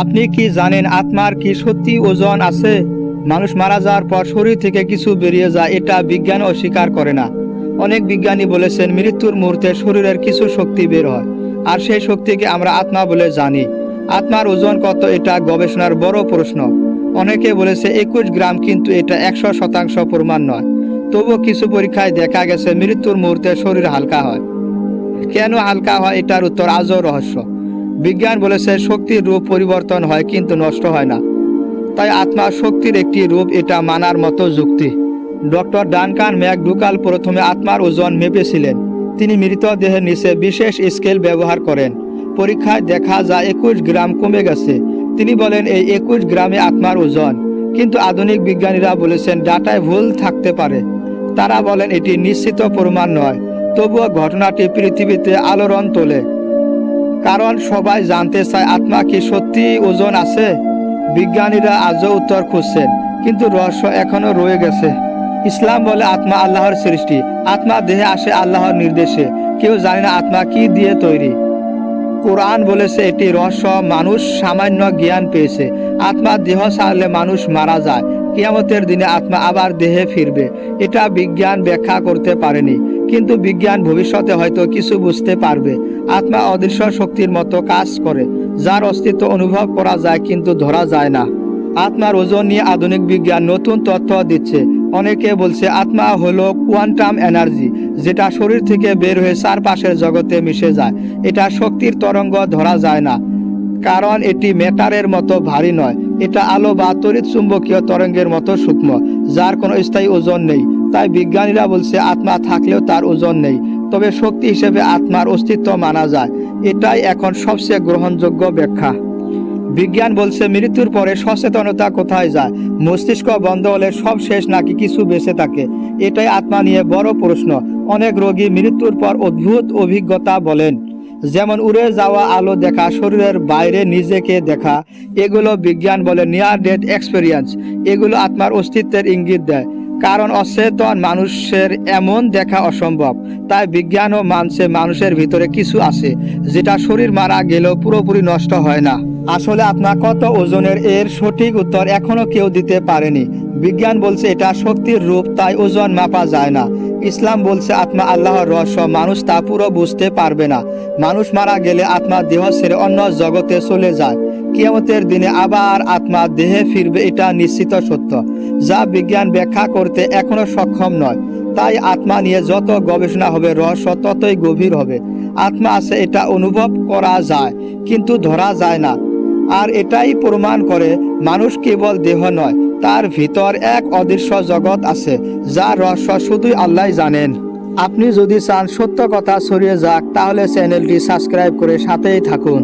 আপনি কি জানেন আত্মার কি সত্যি ওজন আছে? মানুষ মারা যাওয়ার পর শরীর থেকে কিছু বেরিয়ে যায়, এটা বিজ্ঞান অস্বীকার করে না। অনেক বিজ্ঞানী বলেছেন, মৃত্যুর মুহূর্তে শরীরের কিছু শক্তি বের হয়, আর সেই শক্তিকে আমরা আত্মা বলে জানি। আত্মার ওজন কত এটা গবেষণার বড় প্রশ্ন। অনেকে বলেছে, একুশ গ্রাম কিন্তু এটা একশো শতাংশ প্রমাণ নয়। তবুও কিছু পরীক্ষায় দেখা গেছে, মৃত্যুর মুহূর্তে শরীর হালকা হয়। কেন হালকা হয় এটার উত্তর আজও রহস্য। বিজ্ঞান বলেছে শক্তির রূপ পরিবর্তন হয় কিন্তু নষ্ট হয় না। তাই আত্মা শক্তির একটি রূপ, এটা মানার মতো যুক্তি। ডক্টর ডানকান ম্যাকডুকাল প্রথমে আত্মার ওজন মেপেছিলেন। তিনি মৃতদেহের নিচে বিশেষ স্কেল ব্যবহার করেন। পরীক্ষায় দেখা যায় একুশ গ্রাম কমে গেছে। তিনি বলেন, এই একুশ গ্রামে আত্মার ওজন। কিন্তু আধুনিক বিজ্ঞানীরা বলেছেন, ডাটায় ভুল থাকতে পারে। তারা বলেন, এটি নিশ্চিত প্রমাণ নয়। তবুও ঘটনাটি পৃথিবীতে আলোড়ন তোলে। কারণ সবাই জানতে চায় আত্মা কি সত্যি ওজন আছে। বিজ্ঞানীরা আজও উত্তর খুঁজছেন, কিন্তু রহস্য এখনও রয়ে গেছে। ইসলাম বলে আত্মা আল্লাহর সৃষ্টি, আত্মা দেহে আসে আল্লাহর নির্দেশে, কেউ জানে না আত্মা কি দিয়ে তৈরি। কোরআন বলেছে এটি রহস্য, মানুষ সামান্য জ্ঞান পেয়েছে। আত্মা দেহ ছাড়লে মানুষ মারা যায় কিয়ামতের দিনে আত্মা আবার দেহে ফিরবে। এটা বিজ্ঞান ব্যাখ্যা করতে পারেনি, কিন্তু বিজ্ঞান ভবিষ্যতে হয়তো কিছু বুঝতে পারবে। আত্মা অদৃশ্য শক্তির মতো কাজ করে, যার অস্তিত্ব অনুভব করা যায় কিন্তু ধরা যায় না। আত্মার ওজন নিয়ে আধুনিক বিজ্ঞান নতুন তথ্য দিচ্ছে। অনেকে বলছে আত্মা হলো কোয়ান্টাম এনার্জি, যেটা শরীর থেকে বের হয়ে চারপাশের জগতে মিশে যায়। এটা শক্তির তরঙ্গ ধরা যায় না, কারণ এটি মেটারের মতো ভারী নয়। এটা আলো বা তড়িৎ চুম্বকীয় তরঙ্গের মতো সূক্ষ্ম, যার কোনো স্থায়ী ওজন নেই। তাই বিজ্ঞানীরা বলছে আত্মা থাকলেও তার ওজন নেই। তবে শক্তি হিসেবে আত্মার অস্তিত্ব মানা যায়। এটাই এখন সবচেয়ে গ্রহণযোগ্য ব্যাখ্যা। বিজ্ঞান বলছে মৃত্যুর পরে সচেতনতা কোথায় যায়? মস্তিষ্ক বন্ধ হলে সব শেষ নাকি কিছু বেঁচে থাকে? এটাই আত্মা নিয়ে বড় প্রশ্ন। অনেক রোগী মৃত্যুর পর অদ্ভুত অভিজ্ঞতা বলেন। যেমন উড়ে যাওয়া আলো দেখা, শরীরের বাইরে নিজেকে দেখা, এগুলো বিজ্ঞান বলে নিয়ার ডেথ এক্সপেরিয়েন্স এগুলো আত্মার অস্তিত্বের ইঙ্গিত দেয়। কারণ অচেতন মানুষের এমন দেখা অসম্ভব। তাই বিজ্ঞানও মানছে মানুষের ভিতরে কিছু আছে, যেটা শরীর মারা গেলেও পুরোপুরি নষ্ট হয় না। আসলে আপনার কত ওজনের? এর সঠিক উত্তর এখনও কেউ দিতে পারেনি। বিজ্ঞান বলছে এটা শক্তির রূপ, তাই ওজন মাপা যায় না। ইসলাম বলছে, আত্মা আল্লাহর রহস্য, মানুষ তা পুরো বুঝতে পারবে না। মানুষ মারা গেলে আত্মা দেহ ছেড়ে অন্য জগতে চলে যায়। কিয়ামতের দিনে আবার আত্মা দেহে ফিরবে, এটা নিশ্চিত সত্য। যা বিজ্ঞান ব্যাখ্যা করতে এখনও সক্ষম নয়। তাই আত্মা নিয়ে যত গবেষণা হবে, রহস্য ততই গভীর হবে। আত্মা আছে, এটা অনুভব করা যায়, কিন্তু ধরা যায় না। আর এটাই প্রমাণ করে, মানুষ কেবল দেহ নয় তার ভিতর এক অদৃশ্য জগৎ আছে, যার রহস্য শুধুই আল্লাহ জানেন। আপনি যদি চান সত্য কথা ছড়িয়ে যাক, তাহলে চ্যানেলটি সাবস্ক্রাইব করে সাথেই থাকুন।